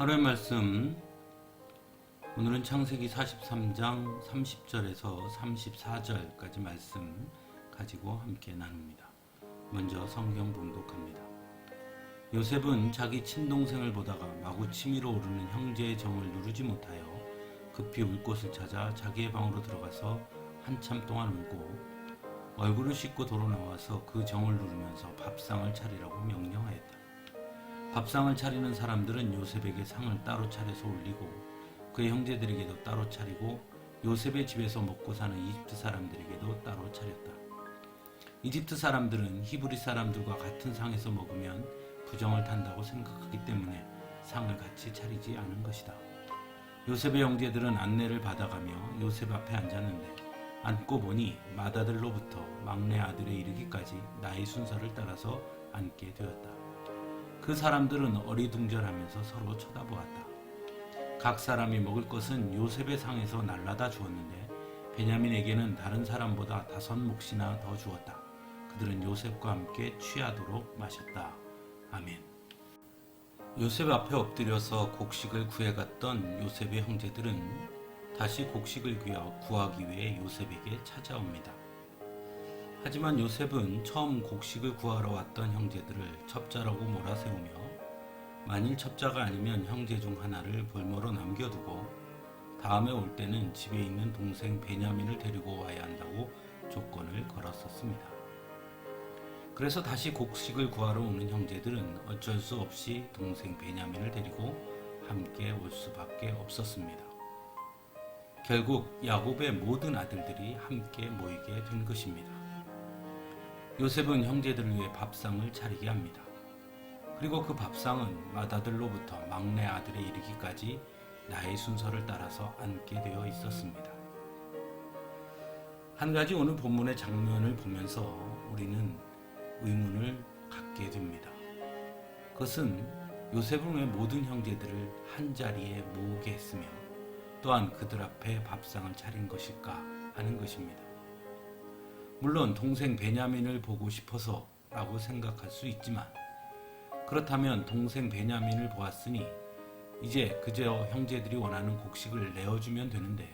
하루의 말씀 오늘은 창세기 43장 30절에서 34절까지 말씀 가지고 함께 나눕니다. 먼저 성경 봉독합니다. 요셉은 자기 친동생을 보다가 마구 치밀어 오르는 형제의 정을 누르지 못하여 급히 울 곳을 찾아 자기의 방으로 들어가서 한참 동안 울고 얼굴을 씻고 도로 나와서 그 정을 누르면서 밥상을 차리라고 명령하였다. 밥상을 차리는 사람들은 요셉에게 상을 따로 차려서 올리고 그의 형제들에게도 따로 차리고 요셉의 집에서 먹고 사는 이집트 사람들에게도 따로 차렸다. 이집트 사람들은 히브리 사람들과 같은 상에서 먹으면 부정을 탄다고 생각하기 때문에 상을 같이 차리지 않은 것이다. 요셉의 형제들은 안내를 받아가며 요셉 앞에 앉았는데 앉고 보니 맏아들로부터 막내 아들에 이르기까지 나의 순서를 따라서 앉게 되었다. 그 사람들은 어리둥절하면서 서로 쳐다보았다. 각 사람이 먹을 것은 요셉의 상에서 날라다 주었는데 베냐민에게는 다른 사람보다 다섯 몫이나 더 주었다. 그들은 요셉과 함께 취하도록 마셨다. 아멘. 요셉 앞에 엎드려서 곡식을 구해갔던 요셉의 형제들은 다시 곡식을 구하기 위해 요셉에게 찾아옵니다. 하지만 요셉은 처음 곡식을 구하러 왔던 형제들을 첩자라고 몰아세우며 만일 첩자가 아니면 형제 중 하나를 볼모로 남겨두고 다음에 올 때는 집에 있는 동생 베냐민을 데리고 와야 한다고 조건을 걸었었습니다. 그래서 다시 곡식을 구하러 오는 형제들은 어쩔 수 없이 동생 베냐민을 데리고 함께 올 수밖에 없었습니다. 결국 야곱의 모든 아들들이 함께 모이게 된 것입니다. 요셉은 형제들을 위해 밥상을 차리게 합니다. 그리고 그 밥상은 맏아들로부터 막내 아들에 이르기까지 나의 순서를 따라서 앉게 되어 있었습니다. 한 가지 오늘 본문의 장면을 보면서 우리는 의문을 갖게 됩니다. 그것은 요셉은 왜 모든 형제들을 한 자리에 모으게 했으며 또한 그들 앞에 밥상을 차린 것일까 하는 것입니다. 물론 동생 베냐민을 보고 싶어서 라고 생각할 수 있지만 그렇다면 동생 베냐민을 보았으니 이제 그저 형제들이 원하는 곡식을 내어주면 되는데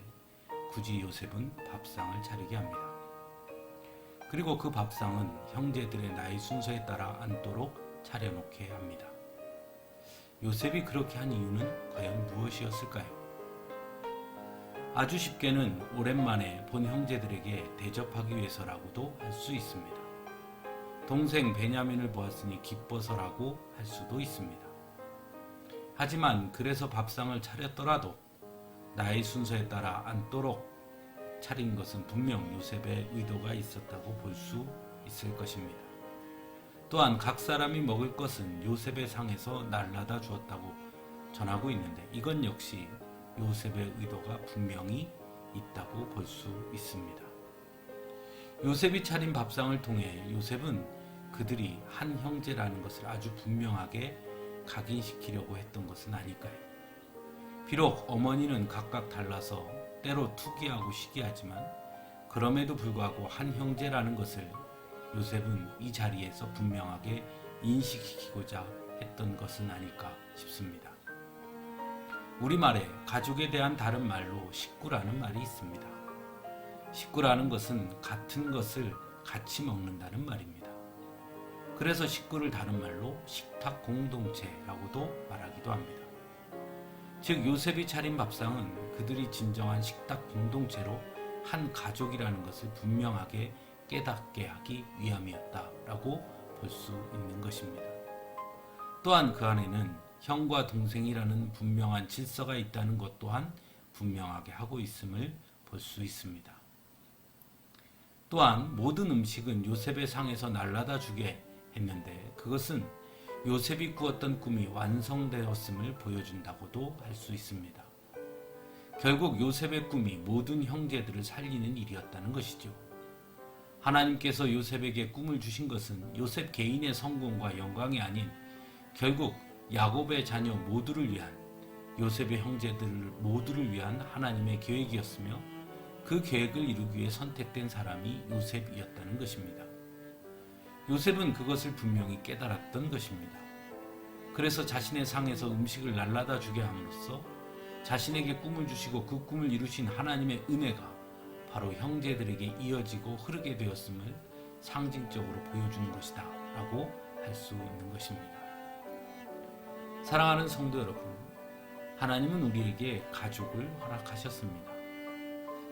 굳이 요셉은 밥상을 차리게 합니다. 그리고 그 밥상은 형제들의 나이 순서에 따라 앉도록 차려놓게 합니다. 요셉이 그렇게 한 이유는 과연 무엇이었을까요? 아주 쉽게는 오랜만에 본 형제들에게 대접하기 위해서라고도 할 수 있습니다. 동생 베냐민을 보았으니 기뻐서라고 할 수도 있습니다. 하지만 그래서 밥상을 차렸더라도 나의 순서에 따라 앉도록 차린 것은 분명 요셉의 의도가 있었다고 볼 수 있을 것입니다. 또한 각 사람이 먹을 것은 요셉의 상에서 날라다 주었다고 전하고 있는데 이건 역시 요셉의 의도가 분명히 있다고 볼 수 있습니다. 요셉이 차린 밥상을 통해 요셉은 그들이 한 형제라는 것을 아주 분명하게 각인시키려고 했던 것은 아닐까요? 비록 어머니는 각각 달라서 때로 투기하고 시기하지만 그럼에도 불구하고 한 형제라는 것을 요셉은 이 자리에서 분명하게 인식시키고자 했던 것은 아닐까 싶습니다. 우리말에 가족에 대한 다른 말로 식구라는 말이 있습니다. 식구라는 것은 같은 것을 같이 먹는다는 말입니다. 그래서 식구를 다른 말로 식탁 공동체라고도 말하기도 합니다. 즉 요셉이 차린 밥상은 그들이 진정한 식탁 공동체로 한 가족이라는 것을 분명하게 깨닫게 하기 위함이었다라고 볼 수 있는 것입니다. 또한 그 안에는 형과 동생이라는 분명한 질서가 있다는 것 또한 분명하게 하고 있음을 볼 수 있습니다. 또한 모든 음식은 요셉의 상에서 날라다 주게 했는데 그것은 요셉이 꾸었던 꿈이 완성되었음을 보여준다고도 할 수 있습니다. 결국 요셉의 꿈이 모든 형제들을 살리는 일이었다는 것이죠. 하나님께서 요셉에게 꿈을 주신 것은 요셉 개인의 성공과 영광이 아닌 결국 야곱의 자녀 모두를 위한 요셉의 형제들 모두를 위한 하나님의 계획이었으며 그 계획을 이루기 위해 선택된 사람이 요셉이었다는 것입니다. 요셉은 그것을 분명히 깨달았던 것입니다. 그래서 자신의 상에서 음식을 날라다 주게 함으로써 자신에게 꿈을 주시고 그 꿈을 이루신 하나님의 은혜가 바로 형제들에게 이어지고 흐르게 되었음을 상징적으로 보여주는 것이다 라고 할 수 있는 것입니다. 사랑하는 성도 여러분, 하나님은 우리에게 가족을 허락하셨습니다.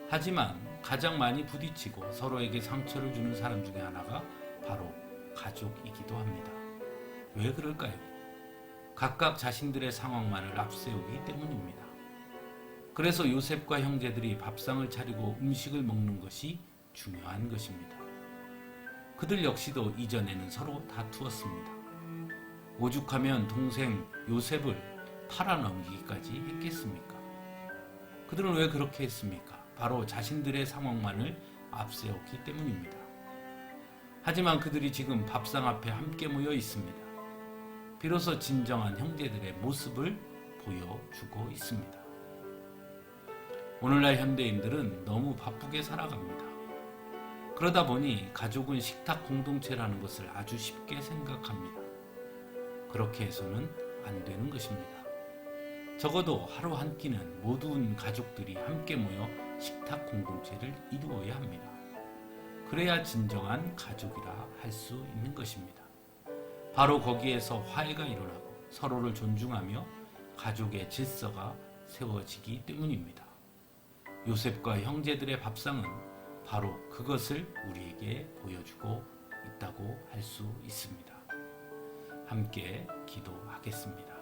하지만 가장 많이 부딪히고 서로에게 상처를 주는 사람 중에 하나가 바로 가족이기도 합니다. 왜 그럴까요? 각각 자신들의 상황만을 앞세우기 때문입니다. 그래서 요셉과 형제들이 밥상을 차리고 음식을 먹는 것이 중요한 것입니다. 그들 역시도 이전에는 서로 다투었습니다. 오죽하면 동생 요셉을 팔아넘기기까지 했겠습니까? 그들은 왜 그렇게 했습니까? 바로 자신들의 상황만을 앞세웠기 때문입니다. 하지만 그들이 지금 밥상 앞에 함께 모여 있습니다. 비로소 진정한 형제들의 모습을 보여주고 있습니다. 오늘날 현대인들은 너무 바쁘게 살아갑니다. 그러다 보니 가족은 식탁 공동체라는 것을 아주 쉽게 생각합니다. 그렇게 해서는 안 되는 것입니다. 적어도 하루 한 끼는 모든 가족들이 함께 모여 식탁 공동체를 이루어야 합니다. 그래야 진정한 가족이라 할 수 있는 것입니다. 바로 거기에서 화해가 일어나고 서로를 존중하며 가족의 질서가 세워지기 때문입니다. 요셉과 형제들의 밥상은 바로 그것을 우리에게 보여주고 있다고 할 수 있습니다. 함께 기도하겠습니다.